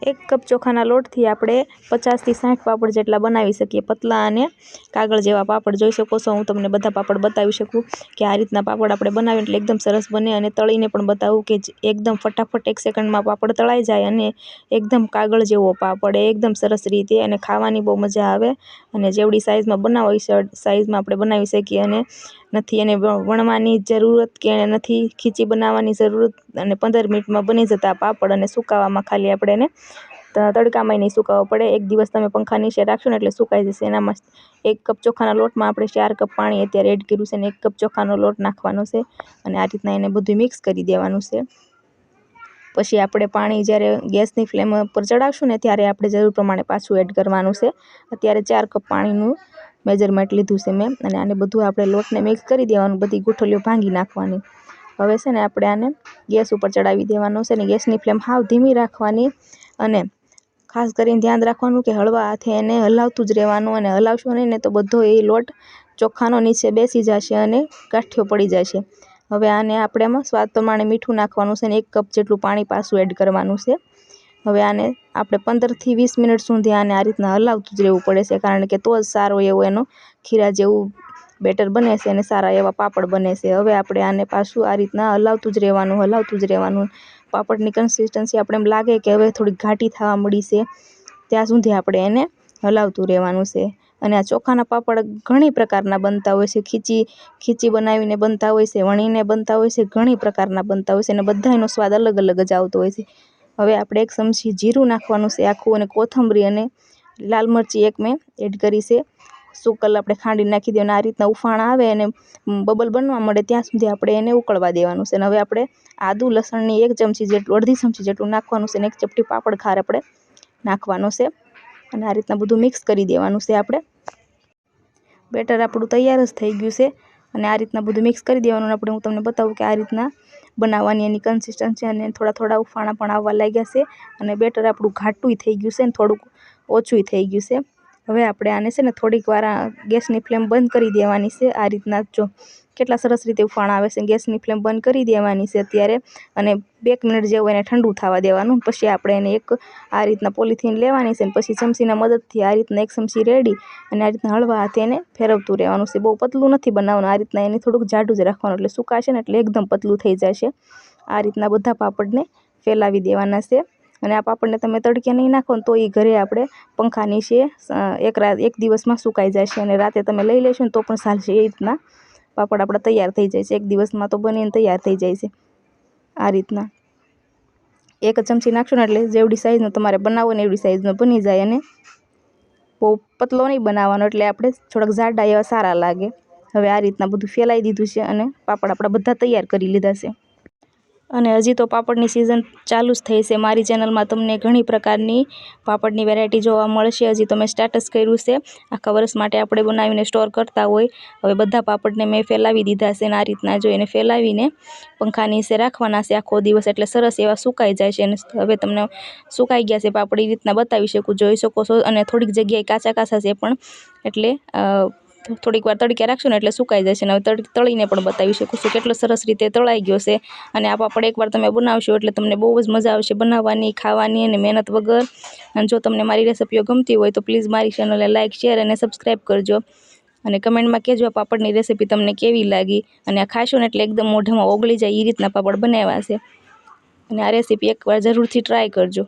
એક કપ ચોખાના લોટથી આપણે પચાસથી સાઠ પાપડ જેટલા બનાવી શકીએ. પતલા અને કાગળ જેવા પાપડ જોઈ શકો છો. હું તમને બધા પાપડ બતાવી શકું કે આ રીતના પાપડ આપણે બનાવીએ એટલે એકદમ સરસ બને અને તળીને પણ બતાવું કે એકદમ ફટાફટ એક સેકન્ડમાં પાપડ તળાઈ જાય અને એકદમ કાગળ જેવો પાપડ એકદમ સરસ રીતે અને ખાવાની બહુ મજા આવે અને જેવડી સાઇઝમાં બનાવી સાઇઝમાં આપણે બનાવી શકીએ અને નથી એને વણવાની જરૂરત કે નથી, ખીચી બનાવવાની જરૂરત અને પંદર મિનિટમાં બની જતા પાપડ અને સુકાવામાં ખાલી આપણે એને તડકામાં નહીં સુકાવવો પડે. એક દિવસ તમે પંખા નીચે રાખશો ને એટલે સુકાઈ જશે. એનામાં એક કપ ચોખાના લોટમાં આપણે ચાર કપ પાણી અત્યારે એડ કર્યું છે અને એક કપ ચોખાનો લોટ નાખવાનો છે અને આ રીતના એને બધું મિક્સ કરી દેવાનું છે. પછી આપણે પાણી જ્યારે ગેસની ફ્લેમ પર ચડાવશું ને ત્યારે આપણે જરૂર પ્રમાણે પાછું એડ કરવાનું છે. અત્યારે ચાર કપ પાણીનું મેજરમેન્ટ લીધું છે મેં અને આને બધું આપણે લોટને મિક્સ કરી દેવાનું, બધી ગુઠલીઓ ભાંગી નાખવાની. હવે છે ને આપણે આને ગેસ ઉપર ચડાવી દેવાનો છે અને ગેસની ફ્લેમ હાવ ધીમી રાખવાની અને ખાસ કરીને ધ્યાન રાખવાનું કે હળવા હાથે એને હલાવતું જ રહેવાનું અને હલાવશો નહીં ને તો બધો એ લોટ ચોખાનો નીચે બેસી જશે અને ગાંઠિયો પડી જશે. હવે આને આપણે એમાં સ્વાદ પ્રમાણે મીઠું નાખવાનું છે અને એક કપ જેટલું પાણી પાછું એડ કરવાનું છે. હવે આને આપણે પંદરથી વીસ મિનિટ સુધી આને આ રીતના હલાવતું જ રહેવું પડે છે, કારણ કે તો જ સારો એવો એનો ખીરા જેવું બેટર બને છે અને સારા એવા પાપડ બને છે. હવે આપણે આને પાછું આ રીતના હલાવતું જ રહેવાનું, હલાવતું જ રહેવાનું. પાપડની કન્સિસ્ટન્સી આપણે એમ લાગે કે હવે થોડીક ઘાટી થવા મળી છે. ત્યાં સુધી આપણે એને હલાવતું રહેવાનું છે. અને આ ચોખાના પાપડ ઘણી પ્રકારના બનતા હોય છે. ખીચી ખીચી બનાવીને બનતા હોય છે, વણીને બનતા હોય છે, ઘણી પ્રકારના બનતા હોય છે અને બધાનો સ્વાદ અલગ અલગ જ આવતો હોય છે. હવે આપણે એક ચમચી જીરું નાખવાનું છે, આખું અને કોથમરી અને લાલ મરચી એક મેં એડ કરી છે. સુકલ આપણે ખાંડી નાખી દેવાનું આ રીતના ઉફાણ આવે અને બબલ બનવા મળે ત્યાં સુધી આપણે એને ઉકળવા દેવાનું છે. અને હવે આપણે આદું, લસણની એક ચમચી જેટલું, અડધી ચમચી જેટલું નાખવાનું છે અને એક ચપટી પાપડ ખાર આપણે નાખવાનો છે. અને આ રીતના બધું મિક્સ કરી દેવાનું છે આપણે. બેટર આપણું તૈયાર જ થઈ ગયું છે. અને આ રીતના બધું મિક્સ કરી દેવાનું આપણે હું તમને બતાવું કે આ રીતના બનાવવાની એની કન્સિસ્ટન્સી અને થોડા થોડા ઉફાણા પણ આવવા લાગ્યા છે. અને બેટર આપણું ઘાટું થઈ ગયું છે ને થોડુંક ઓછું થઈ ગયું છે. હવે આપણે આને છે ને થોડીક વાર ગેસની ફ્લેમ બંધ કરી દેવાની છે આ રીતના જો કેટલા સરસ રીતે ઉફાણ આવે છે ગેસની ફ્લેમ બંધ કરી દેવાની છે અત્યારે અને બે મિનિટ જેવું એને ઠંડુ થવા દેવાનું પછી આપણે એને એક આ રીતના પોલિથીન લેવાની છે પછી ચમચીના મદદથી આ રીતના એક ચમચી રેડી અને આ રીતના હળવા હાથે એને ફેરવતું રહેવાનું છે. બહુ પતલું નથી બનાવવાનું. આ રીતના એને થોડુંક જાડું જ રાખવાનું એટલે સુકાશે ને એટલે એકદમ પતલું થઈ જશે. આ રીતના બધા પાપડને ફેલાવી દેવાના છે. અને આ પાપડને તમે તડકે નહીં નાખો ને તો એ ઘરે આપણે પંખા નીચે એક રાત એક દિવસમાં સુકાઈ જશે અને રાતે તમે લઈ લેશો ને તો પણ ચાલશે એ રીતના. પાપડ આપણા તૈયાર થઈ જાય છે. એક દિવસમાં તો બનીને તૈયાર થઈ જાય છે. આ રીતના. એક ચમચી નાખશો ને એટલે જેવડી સાઇઝનો તમારે બનાવો ને એવડી સાઇઝનો બની જાય અને બહુ પતલો નહીં બનાવવાનો એટલે આપણે થોડાક જાડા એવા સારા લાગે. હવે આ રીતના બધું ફેલાવી દીધું છે અને પાપડ આપણા બધા તૈયાર કરી લીધા છે. અને હજી તો પાપડની સિઝન ચાલુ જ થઈ છે. મારી ચેનલમાં તમને ઘણી પ્રકારની પાપડની વેરાયટી જોવા મળશે. હજી તો મેં સ્ટેટસ કર્યું છે. આખા વર્ષ માટે આપણે બનાવીને સ્ટોર કરતા હોય. હવે બધા પાપડને મેં ફેલાવી દીધા છે અને આ રીતના જોઈને ફેલાવીને પંખા નીચે રાખવાના છે આખો દિવસ, એટલે સરસ એવા સુકાઈ જાય છે. અને હવે તમને સુકાઈ ગયા છે પાપડ, એ રીતના બતાવી શકું. જોઈ શકો છો. અને થોડીક જગ્યાએ કાચા કાચા છે પણ, એટલે થોડીક વાર તડકે રાખશું ને એટલે સુકાઈ જશે અને હવે તળીને પણ બતાવી શકું છું કેટલો સરસ રીતે તળાઈ ગયો છે અને આ પાપડ એકવાર તમે બનાવશો એટલે તમને બહુ જ મજા આવશે બનાવવાની, ખાવાની અને મહેનત વગર. અને જો તમને મારી રેસીપીઓ ગમતી હોય તો પ્લીઝ મારી ચેનલને લાઇક શેર અને સબસ્ક્રાઈબ કરજો. અને કમેન્ટમાં કહેજો આ પાપડની રેસીપી તમને કેવી લાગી? અને આ ખાશો ને એટલે એકદમ મોઢામાં ઓગળી જાય એ રીતના પાપડ બનાવ્યા છે. અને આ રેસીપી એકવાર જરૂરથી ટ્રાય કરજો.